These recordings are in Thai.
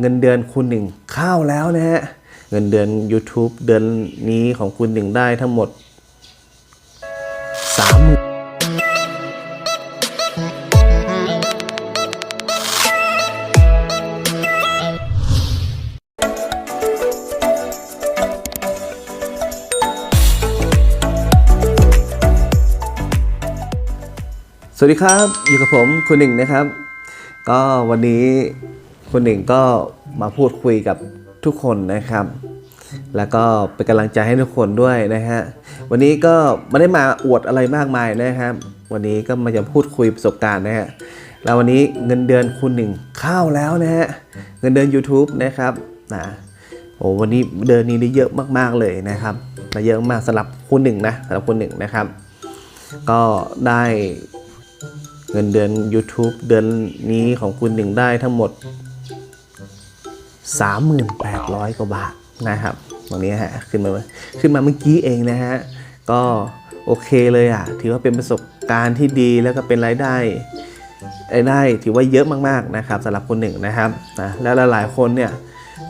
เงินเดือนคุณหนึ่งเข้าแล้วนะฮะ เงินเดือน YouTube เดือนนี้ของคุณหนึ่งได้ทั้งหมดสามสวัสดีครับ อยู่กับผมคุณหนึ่งนะครับ ก็วันนี้ คุณหนึ่งก็มาพูดคุยกับทุกคนนะครับ แล้วก็เป็นกำลังใจให้ทุกคนด้วยนะฮะ วันนี้ก็ไม่ได้มาอวดอะไรมากมายนะครับ วันนี้ก็มาจะพูดคุยประสบการณ์นะฮะ แล้ววันนี้เงินเดือนคุณหนึ่งเข้าแล้วนะฮะ เงินเดือน YouTube นะครับนะโอ้วันนี้เดือนนี้ได้เยอะมากๆเลยนะครับได้เยอะมากสำหรับคุณหนึ่งนะสำหรับคุณหนึ่งนะครับ ก็ได้เงินเดือน YouTube เดือนนี้ของคุณหนึ่งได้ทั้งหมด 3,800 กว่าบาทนะครับตรงนี้ฮะขึ้นมาขึ้นมาเมื่อกี้เองนะฮะก็โอเคเลยอะถือว่าเป็นประสบการณ์ที่ดีแล้วก็เป็นรายได้รายได้ถือว่าเยอะมากๆนะครับสำหรับคนหนึ่งนะครับนะแล้วหลายๆคนเนี่ย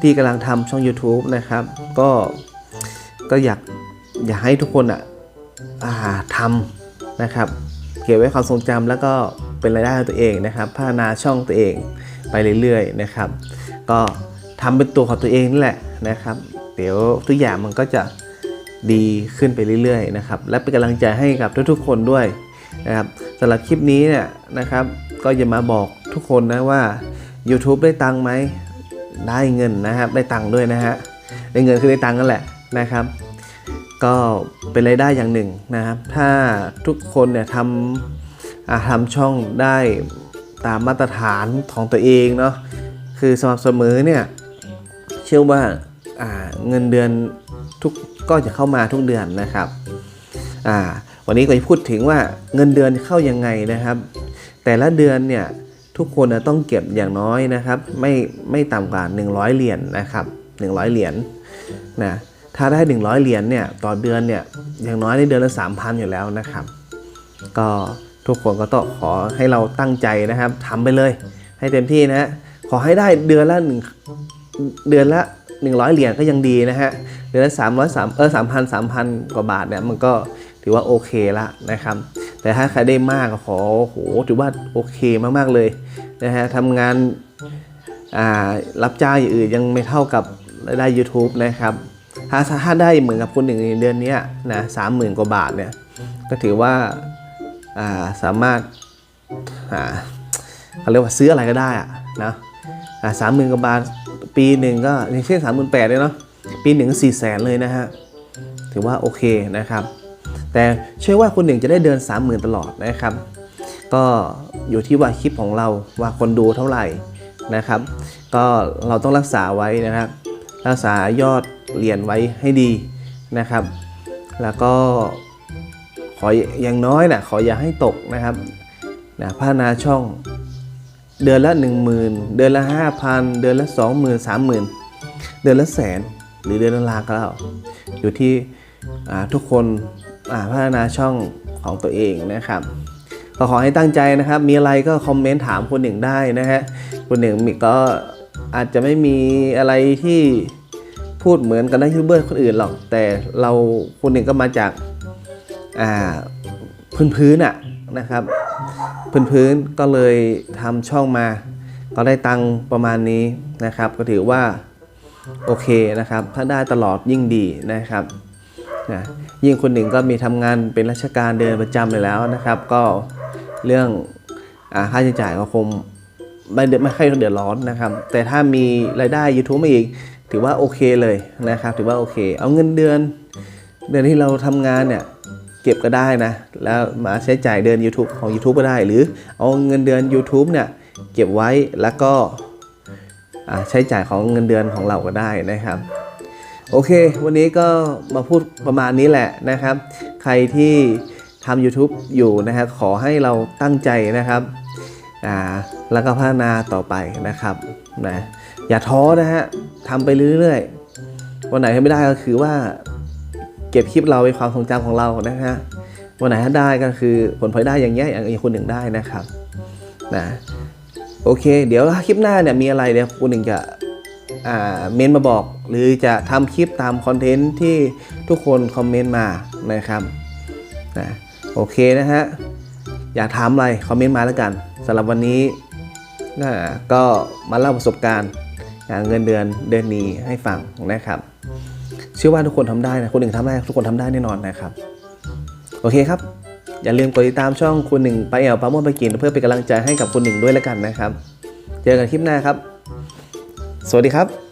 ที่กำลังทำช่อง YouTube นะครับ ก็ก็อยากอยากให้ทุกคนอะอ่าทำนะครับเก็บไว้ความทรงจำแล้วก็เป็นรายได้ของตัวเองนะครับ พัฒนาช่องตัวเองไปเรื่อยๆนะครับ ก็ ทำเป็นตัวของตัวเองนี่แหละนะครับ เดี๋ยวทุกอย่างมันก็จะดีขึ้นไปเรื่อยๆนะครับ และเป็นกำลังใจให้กับทุกๆคนด้วยนะครับสำหรับคลิปนี้เนี่ยนะครับ ก็จะมาบอกทุกคนนะว่า YouTube ได้ตังค์ไหมได้เงินนะครับ ได้ตังค์ด้วยนะฮะได้เงินคือได้ตังค์นั่นแหละนะครับ ก็เป็นรายได้อย่างหนึ่งนะครับ ถ้าทุกคนเนี่ยทำทำช่องได้ตามมาตรฐานของตัวเองเนาะคือสม่ำเสมอเนี่ย เชื่อว่าเงินเดือนทุกก็จะเข้ามาทุกเดือนนะครับวันนี้ก็จะพูดถึงว่าเงินเดือนเข้ายังไงนะครับ แต่ละเดือนเนี่ยทุกคนต้องเก็บอย่างน้อยนะครับ ไม่ไม่ต่ำกว่า 100 เหรียญนะครับ 100 เหรียญนะถ้าได้ 100 เหรียญเนี่ยต่อเดือนเนี่ยอย่างน้อยในเดือนละ 3,000 อยู่แล้วนะครับ ก็ทุกคนก็ต้องขอให้เราตั้งใจนะครับทำไปเลยให้เต็มที่นะขอให้ได้เดือนละหนึ่ง เดือนละ 100 เหรียญก็ยังดีนะฮะ เดือนละ3 0 3เออ3,000 3,000 กว่าบาทเนี่ยมันก็ถือว่าโอเคละนะครับ แต่ถ้าใครได้มากก็ขอโหถือว่าโอเคมากๆเลยนะฮะทำงานอ่ารับจ้างอย่างอื่นยังไม่เท่ากับรายได้ YouTube นะครับ ถ้าถ้าได้เหมือนกับคนหนึ่งในเดือนนี้นะสามหมื่นกว่าบาทเนี่ยก็ถือว่าอ่าสามารถอ่าเขาเรียกว่าซื้ออะไรก็ได้อะนะ สามหมื่นกว่าบาท ปีหนึ่งก็อย่างเช่นสามหมื่นแปดเลยเนาะปีหนึ่งสี่แสนเลยนะฮะถือว่าโอเคนะครับ แต่เชื่อว่าคนหนึ่งจะได้เดือนสามหมื่นตลอดนะครับ ก็อยู่ที่ว่าคลิปของเราว่าคนดูเท่าไหร่นะครับ ก็เราต้องรักษาไว้นะครับ รักษายอดเหรียญไว้ให้ดีนะครับ แล้วก็ขออย่างน้อยนะขออย่าให้ตกนะครับนะพัฒนาช่อง เดือนละ 10,000 เดือนละ 5,000 เดือนละ 20,000 30,000 เดือนละแสนหรือเดือนละล้านก็แล้วอยู่ที่ทุกคนพัฒนาช่องของตัวเองนะครับก็ขอให้ตั้งใจนะครับ มีอะไรก็คอมเมนต์ถามคนหนึ่งได้นะฮะคนหนึ่งมีก็อาจจะไม่มีอะไรที่พูดเหมือนกับนักยูทูบเบอร์คนอื่นหรอก แต่เราคนหนึ่งก็มาจากพื้นพื้นๆอะนะครับ พื้นๆก็เลยทำช่องมา ก็ได้ตังประมาณนี้นะครับ ก็ถือว่าโอเคนะครับ ถ้าได้ตลอดยิ่งดีนะครับนะยิ่งคนหนึ่งก็มีทำงานเป็นราชการเดือนประจำเลยแล้วนะครับ ก็เรื่องอค่าใช้จ่ายก็คงไม่ไม่ค่อยเดือดร้อนนะครับ แต่ถ้ามีรายได้ YouTube มาอีก ถือว่าโอเคเลยนะครับ ถือว่าโอเค เอาเงินเดือน เดือนที่เราทำงานเนี่ย ก็บก็ได้นะ แล้วมาใช้จ่ายเดือน YouTube ของ YouTube ก็ได้ หรือเอาเงินเดือน YouTube เนี่ยเก็บไว้แล้วก็ใช้จ่ายของเงินเดือนของเราก็ได้นะครับ โอเค วันนี้ก็มาพูดประมาณนี้แหละนะครับ ใครที่ทำ YouTube อยู่นะครับขอให้เราตั้งใจนะครับแล้วก็พัฒนาต่อไปนะครับนะอย่าท้อนะฮะทำไปเรื่อยๆ วันไหนที่ไม่ได้ก็คือว่า เก็บคลิปเราเป็นความทรงจำของเรานะฮะวันไหนถ้าได้ก็คือผลพลอยได้อย่างเงี้ยอย่างอีกคนหนึ่งได้นะครับนะโอเค เดี๋ยวคลิปหน้าเนี่ยมีอะไรเดี๋ยวคุณหนึ่งจะเมนมาบอก หรือจะทำคลิปตามคอนเทนต์ที่ทุกคนคอมเมนต์มานะครับนะโอเคนะฮะ อยากถามอะไรคอมเมนต์มาแล้วกันสำหรับวันนี้นะก็มาเล่าประสบการณ์เงินเดือนเดือนนี้ให้ฟังนะครับ เชื่อว่าทุกคนทำได้นะคนหนึ่งทำได้ทุกคนทำได้แน่นอนนะครับ โอเคครับ อย่าลืมกดติดตามช่องคุณหนึ่งไปแอลปาโมดไปกิน เพื่อเป็นกำลังใจให้กับคุณหนึ่งด้วยแล้วกันนะครับ เจอกันคลิปหน้าครับ สวัสดีครับ